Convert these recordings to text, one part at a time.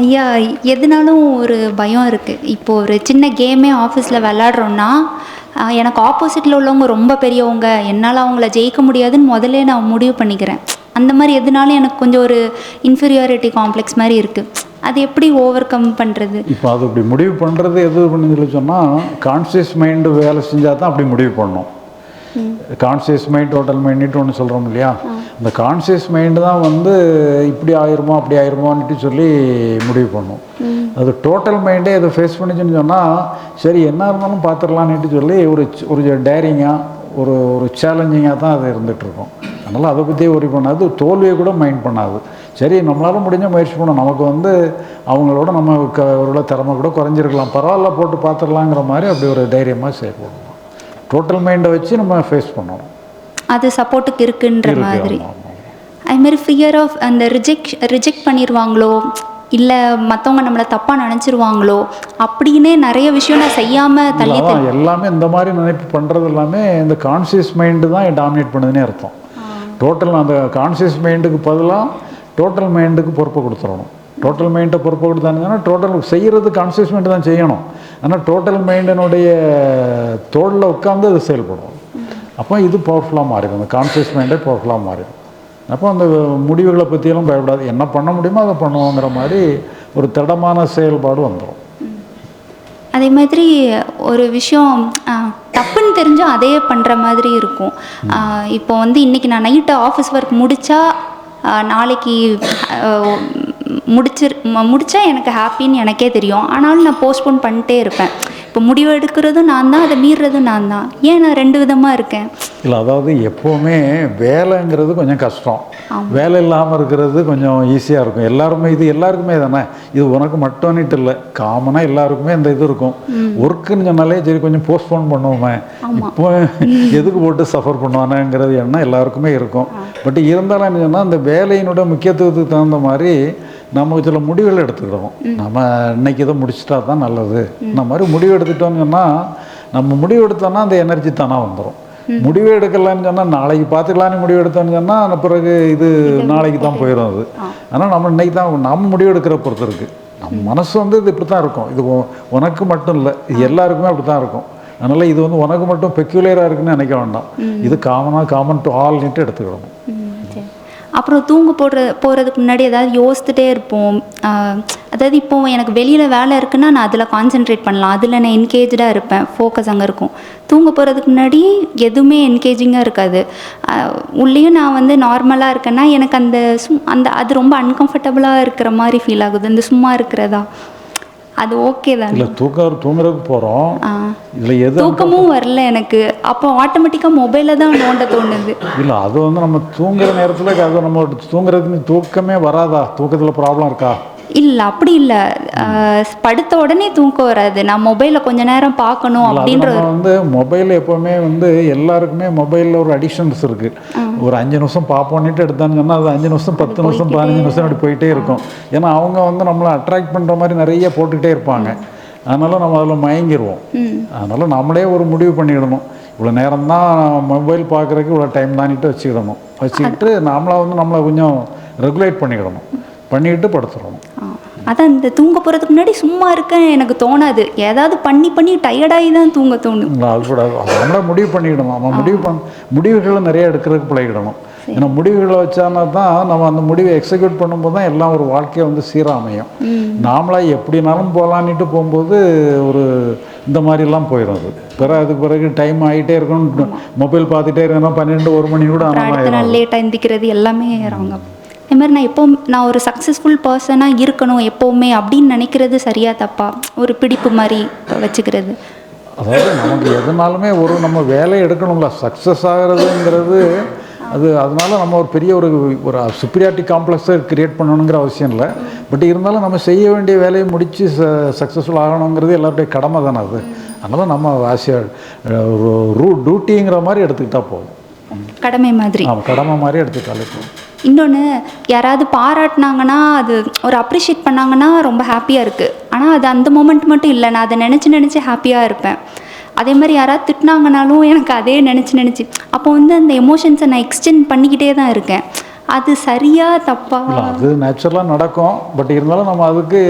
ஐயா எதுனாலும் ஒரு பயம் இருக்குது இப்போ ஒரு சின்ன கேமே ஆஃபீஸில் விளாட்றோன்னா எனக்கு ஆப்போசிட்டில் உள்ளவங்க ரொம்ப பெரியவங்க. என்னால் அவங்கள ஜெயிக்க முடியாதுன்னு முதல்ல நான் முடிவு பண்ணிக்கிறேன். அந்த மாதிரி எதுனாலும் எனக்கு கொஞ்சம் ஒரு இன்ஃபீரியாரிட்டி காம்ப்ளெக்ஸ் மாதிரி இருக்குது அது எப்படி ஓவர் கம் பண்ணுறது இப்போ அது இப்படி முடிவு பண்ணுறது எது பண்ணி சொல்லி சொன்னால் கான்சியஸ் மைண்டு வேலை செஞ்சால் தான் அப்படி முடிவு பண்ணணும் கான்சியஸ் மைண்ட் டோட்டல் மைண்டுட்டு ஒன்று சொல்கிறோம் இல்லையா? அந்த கான்சியஸ் மைண்டு தான் வந்து இப்படி ஆயிருமோ அப்படி ஆயிருமோன்னுட்டு சொல்லி முடிவு பண்ணும். அது டோட்டல் மைண்டே இதை ஃபேஸ் பண்ணிச்சுன்னு சொன்னால் சரி என்ன இருந்தாலும் பார்த்துடலான்னுட்டு சொல்லி ஒரு ஒரு டேரிங்காக ஒரு ஒரு சேலஞ்சிங்காக தான் அது இருந்துகிட்ருக்கும். அதனால் அதை பற்றியே worry பண்ணாது தோல்வியை கூட மைண்ட் பண்ணாது. சரி நம்மளால முடிஞ்ச முயற்சி பண்ணோம். நமக்கு வந்து அவங்களோட நம்ம க ஒரு திறமை கூட குறைஞ்சிருக்கலாம். பரவாயில்ல போட்டு பார்த்துடலாங்கிற மாதிரி அப்படி ஒரு தைரியமாக செயல்படணும். டோட்டல் மைண்டை வச்சு நம்ம ஃபேஸ் பண்ணணும். அது சப்போர்ட்டுக்கு இருக்குன்ற இருக்கு, மாதிரி. அதுமாரி ஃபியர் ஆஃப் அந்த ரிஜெக்ட் ரிஜெக்ட் பண்ணிடுவாங்களோ இல்லை மற்றவங்க நம்மளை தப்பாக நினச்சிருவாங்களோ? அப்படின்னே நிறைய விஷயம் நான் செய்யாமல் தள்ளி எல்லாமே இந்த மாதிரி நினைப்பு பண்ணுறது எல்லாமே இந்த கான்சியஸ் மைண்டு தான் டாமினேட் பண்ணுதுன்னே அர்த்தம். டோட்டல் அந்த கான்சியஸ் மைண்டுக்கு பதிலாக டோட்டல் மைண்டுக்கு பொறுப்பை கொடுத்துடணும். டோட்டல் மைண்டை பொறுப்பை கொடுத்தாங்கன்னா டோட்டல் செய்கிறது கான்சியஸ் மைண்டு தான் செய்யணும். ஆனால் டோட்டல் மைண்டினுடைய தோளில் உட்காந்து அது செயல்படும். அப்போ இது பவர்ஃபுல்லாக மாறிடும். அந்த கான்சியஸ் மைண்டே பவர்ஃபுல்லாக மாறிடும். அப்போ அந்த முடிவுகளை பற்றியெல்லாம் பயப்படாது. என்ன பண்ண முடியுமோ அதை பண்ணுவோங்கிற மாதிரி ஒரு திடமான செயல்பாடு வந்துடும் அதே மாதிரி ஒரு விஷயம் தப்புன்னு தெரிஞ்சும் அதே பண்ணுற மாதிரி இருக்கும். இப்போ வந்து இன்றைக்கி நான் நைட்டு ஆஃபீஸ் ஒர்க் முடித்தா நாளைக்கு முடிச்சிரு முடித்தா எனக்கு ஹாப்பின்னு எனக்கே தெரியும். ஆனாலும் நான் போஸ்ட்போன் பண்ணிட்டே இருப்பேன். இப்போ முடிவு எடுக்கிறதும் நான் தான் அதை மீறுறதும் நான் தான். ஏன் நான் ரெண்டு விதமாக இருக்கேன்? இல்லை அதாவது எப்போவுமே வேலைங்கிறது கொஞ்சம் கஷ்டம். வேலை இல்லாமல் இருக்கிறது கொஞ்சம் ஈஸியாக இருக்கும். எல்லாருமே இது எல்லாருக்குமே தானே? இது உனக்கு மட்டும்னுட்டு இல்லை. காமனாக எல்லாருக்குமே இந்த இது இருக்கும். ஒர்க்குன்னு சொன்னாலே சரி கொஞ்சம் போஸ்ட்போன் பண்ணுவோமே. இப்போ எதுக்கு போட்டு சஃபர் பண்ணுவானேங்கிறது எண்ணம் எல்லாருக்குமே இருக்கும். பட் இருந்தாலும் என்ன சொன்னால் அந்த வேலையினுடைய முக்கியத்துவத்துக்கு தகுந்த மாதிரி நம்ம சில முடிவுகள் எடுத்துக்கிடுவோம். நம்ம இன்னைக்கு இதை முடிச்சிட்டா தான் நல்லது. இந்த மாதிரி முடிவு எடுத்துட்டோம்னு சொன்னால் நம்ம முடிவு எடுத்தோம்னா அந்த எனர்ஜி தானே வந்துடும் முடிவு எடுக்கலான்னு சொன்னால் நாளைக்கு பார்த்துக்கலான்னு முடிவு எடுத்தோம்னு சொன்னால் பிறகு இது நாளைக்கு தான் போயிடும் அது. ஆனால் நம்ம இன்னைக்கு தான் நம்ம முடிவு எடுக்கிற பொறுத்து இருக்குது நம்ம மனசு வந்து இது இப்படி தான் இருக்கும். இது உனக்கு மட்டும் இல்லை இது எல்லாருக்குமே அப்படி தான் இருக்கும். அதனால் இது வந்து உனக்கு மட்டும் பெக்யூலராக இருக்குன்னு நினைக்க வேண்டாம். இது காமனாக காமன் டு ஆல் நீட்டு எடுத்துக்கிடணும். ம், சரி. அப்புறம் தூங்க போடுற போகிறதுக்கு முன்னாடி ஏதாவது யோசித்துட்டே இருப்போம். அதாவது இப்போது எனக்கு வெளியில் வேலை இருக்குன்னா நான் அதில் கான்சென்ட்ரேட் பண்ணலாம். அதில் நான் என்கேஜாக இருப்பேன். ஃபோக்கஸ் அங்கே இருக்கும். தூங்க போகிறதுக்கு முன்னாடி எதுவுமே என்கேஜிங்காக இருக்காது. உள்ளேயும் நான் வந்து நார்மலாக இருக்கேன்னா எனக்கு அந்த சும் அந்த அது ரொம்ப அன்கம்ஃபர்டபுளாக இருக்கிற மாதிரி ஃபீல் ஆகுது. அந்த சும்மா இருக்கிறதா. அது ஓகே தான்? இல்லை தூக்கம் தூங்குறதுக்கு போகிறோம் ஆ. இதில் எது தூக்கமும் வரல எனக்கு. அப்போ ஆட்டோமேட்டிக்காக மொபைலில் தான் நோண்ட தோணுது. இல்லை அது வந்து நம்ம தூங்குற நேரத்தில் அது நம்ம தூங்குறதுக்கு தூக்கமே வராதா? தூக்கத்தில் ப்ராப்ளம் இருக்கா? இல்லை அப்படி இல்லை. படுத்த உடனே தூக்கம் வராது. நான் மொபைலில் கொஞ்ச நேரம் பார்க்கணும் அப்படின்ற வந்து மொபைல் எப்போவுமே வந்து எல்லாருக்குமே மொபைலில் ஒரு அடிஷன்ஸ் இருக்குது ஒரு அஞ்சு நிமிஷம் பார்ப்போன்னுட்டு எடுத்தான்னு சொன்னால் அது அஞ்சு நிமிஷம் பத்து நிமிஷம் பதினஞ்சு நிமிஷம் அப்படி போயிட்டே இருக்கும். ஏன்னா அவங்க வந்து நம்மளை அட்ராக்ட் பண்ணுற மாதிரி நிறைய போட்டுக்கிட்டே இருப்பாங்க. அதனால் நம்ம அதில் மயங்கிடுவோம் அதனால் நம்மளே ஒரு முடிவு பண்ணிடணும். இவ்வளோ நேரம் தான் மொபைல் பார்க்குறதுக்கு இவ்வளோ டைம் தானிட்டு வச்சுக்கிடணும். வச்சுக்கிட்டு நாமளாக வந்து நம்மளை கொஞ்சம் ரெகுலேட் பண்ணிக்கிடணும். பண்ணிக்கிட்டு படுத்துடணும். அதான் இந்த தூங்க போகிறதுக்கு முன்னாடி சும்மா இருக்க எனக்கு தோணாது. ஏதாவது பண்ணி பண்ணி டயர்டாகி தான் தூங்க தோணும். நம்மளே முடிவு பண்ணிக்கிடணும். நம்ம முடிவு பண் முடிவுகளை நிறைய எடுக்கிறதுக்கு பழகிடணும். ஏன்னா முடிவுகளை வச்சானா தான் நம்ம அந்த முடிவை எக்ஸிக்யூட் பண்ணும்போது தான் எல்லாம் ஒரு வாழ்க்கையை வந்து சீரா அமையும் நாமளா எப்படினாலும் போகலான்னுட்டு போகும்போது ஒரு இந்த மாதிரிலாம் போயிடும் அது. பிறகு அதுக்கு பிறகு டைம் ஆகிட்டே இருக்கணும் மொபைல் பார்த்துட்டே இருக்கணும் பன்னெண்டு ஒரு மணி கூட ஆனால் லேட்டாக எந்திக்கிறது எல்லாமே இது மாதிரி நான் எப்போ நான் ஒரு சக்ஸஸ்ஃபுல் பர்சனாக இருக்கணும் எப்போவுமே அப்படின்னு நினைக்கிறது சரியா தப்பா? ஒரு பிடிப்பு மாதிரி வச்சுக்கிறது. அதாவது நமக்கு எதுனாலுமே ஒரு நம்ம வேலையை எடுக்கணும்ல. சக்ஸஸ் ஆகிறதுங்கிறது அது அதனால நம்ம ஒரு பெரிய ஒரு ஒரு சுப்ரியாரிட்டி காம்ப்ளெக்ஸை கிரியேட் பண்ணணுங்கிற அவசியம் இல்லை. பட் இருந்தாலும் நம்ம செய்ய வேண்டிய வேலையை முடித்து ச சக்ஸஸ்ஃபுல் ஆகணுங்கிறது எல்லாருடைய கடமை தானே அது. அதனால் நம்ம ஆசிய ரூ டியூட்டிங்கிற மாதிரி எடுத்துக்கிட்டால் போதும். கடமை மாதிரி. கடமை மாதிரி எடுத்துக்கிட்டாலே போதும் இன்னொன்று யாராவது பாராட்டினாங்கன்னா அது ஒரு அப்ரிஷியேட் பண்ணாங்கன்னா ரொம்ப ஹாப்பியாக இருக்குது ஆனால் அது அந்த மூமெண்ட் மட்டும் இல்லை. நான் அதை நினச்சி நினச்சி ஹாப்பியாக இருப்பேன். அதே மாதிரி யாராவது திட்டினாங்கனாலும் எனக்கு அதே நினச்சி நினச்சி அப்போ வந்து அந்த எமோஷன்ஸை நான் எக்ஸ்டெண்ட் பண்ணிக்கிட்டே தான் இருக்கேன். அது சரியா தப்பா? அது நேச்சுரலாக நடக்கும். பட் இருந்தாலும் நம்ம அதுக்கு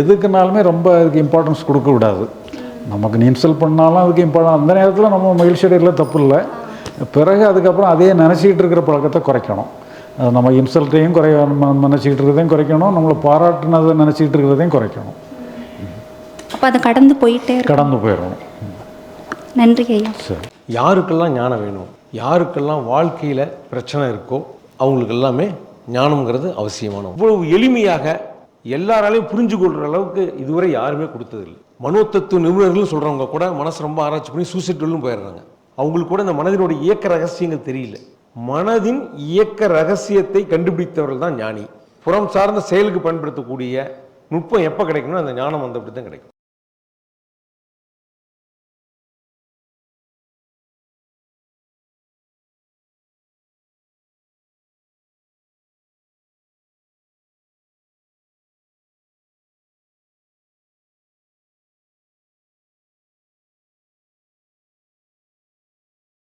எதுக்குனாலுமே ரொம்ப அதுக்கு இம்பார்ட்டன்ஸ் கொடுக்க விடாது நமக்கு நீ இன்சல்ட் பண்ணாலும் அதுக்கு இம்பார்ட்டன் அந்த நேரத்தில் நம்ம மகிழ்ச்சி அடையில தப்பு இல்லை. பிறகு அதுக்கப்புறம் அதையே நினச்சிக்கிட்டு இருக்கிற பழக்கத்தை குறைக்கணும். நம்ம இன்சல்ட்டையும் குறைய நினச்சிக்கிட்டு இருக்கிறதையும் குறைக்கணும். நம்மளை பாராட்டுனதை நினச்சிக்கிட்டு இருக்கிறதையும் குறைக்கணும். அப்போ அதை கடந்து போயிட்டே இருக்கு கடந்து போயிடணும் நன்றி ஐயா. சரி. யாருக்கெல்லாம் ஞானம் வேணும் யாருக்கெல்லாம் வாழ்க்கையில் பிரச்சனை இருக்கோ அவங்களுக்கு எல்லாமே ஞானம்ங்கிறது அவசியமான இவ்வளவு எளிமையாக எல்லாராலையும் புரிஞ்சு கொள்கிற அளவுக்கு இதுவரை யாருமே கொடுத்ததில்லை. மனோதத்துவ நிபுணர்கள் சொல்கிறவங்க கூட மனசு ரொம்ப ஆராய்ச்சி பண்ணி சூசைட்டும் போயிடுறாங்க. அவங்களுக்கு கூட இந்த மனதினுடைய இயக்க ரகசியங்கள் தெரியல. மனதின் இயக்க ரகசியத்தை கண்டுபிடித்தவர்கள் தான் ஞானி. புறம் சார்ந்த செயலுக்கு பயன்படுத்தக்கூடிய நுட்பம் எப்போ கிடைக்கும்னா அந்த ஞானம் வந்தபடி தான் கிடைக்கும்.